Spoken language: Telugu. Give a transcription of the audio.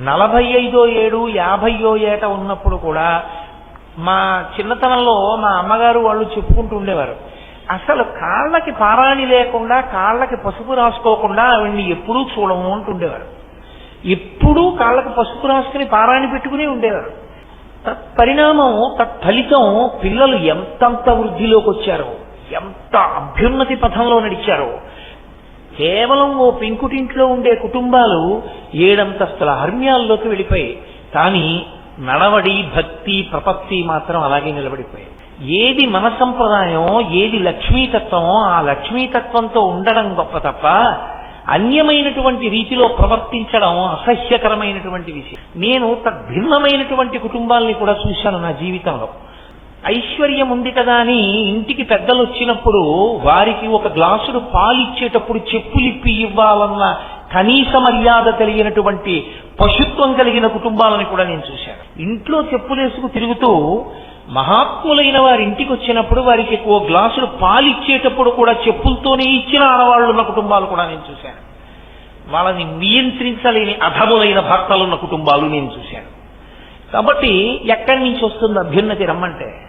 నలభై ఐదో ఏడు యాభైయో ఏట ఉన్నప్పుడు కూడా మా చిన్నతనంలో మా అమ్మగారు వాళ్ళు చెప్పుకుంటూ ఉండేవారు. అసలు కాళ్ళకి పారాణి లేకుండా కాళ్ళకి పసుపు రాసుకోకుండా ఆవిడ్ని ఎప్పుడూ చూడము అంటుండేవారు. ఎప్పుడూ కాళ్ళకి పసుపు రాసుకుని పారాణి పెట్టుకుని ఉండేవారు. తత్పరిణామం తత్ఫలితం పిల్లలు ఎంతంత వృద్ధిలోకి వచ్చారో ఎంత అభ్యున్నతి పథంలో నడిచారో. కేవలం ఓ పెంకుటింట్లో ఉండే కుటుంబాలు ఏడంతస్తుల హర్మ్యాల్లోకి వెళ్ళిపోయాయి. కానీ నడవడి భక్తి ప్రపత్తి మాత్రం అలాగే నిలబడిపోయాయి. ఏది మన సంప్రదాయం ఏది లక్ష్మీతత్వమో ఆ లక్ష్మీతత్వంతో ఉండడం గొప్ప తప్ప అన్యమైనటువంటి రీతిలో ప్రవర్తించడం అసహ్యకరమైనటువంటి విషయం. నేను తద్భిన్నమైనటువంటి కుటుంబాల్ని కూడా చూశాను నా జీవితంలో. ఐశ్వర్యం ఉంది కదా అని ఇంటికి పెద్దలు వచ్చినప్పుడు వారికి ఒక గ్లాసుడు పాలు ఇచ్చేటప్పుడు చెప్పులిప్పి ఇవ్వాలన్న కనీస మర్యాద కలిగినటువంటి పశుత్వం కలిగిన కుటుంబాలను కూడా నేను చూశాను. ఇంట్లో చెప్పులేసుకు తిరుగుతూ మహాత్ములైన వారి ఇంటికి వచ్చినప్పుడు వారికి ఓ గ్లాసులు పాలు ఇచ్చేటప్పుడు కూడా చెప్పులతోనే ఇచ్చిన ఆడవాళ్ళు ఉన్న కుటుంబాలు కూడా నేను చూశాను. వాళ్ళని నియంత్రించలేని అధములైన భర్తలున్న కుటుంబాలు నేను చూశాను. కాబట్టి ఎక్కడి నుంచి వస్తుంది అభ్యున్నతి రమ్మంటే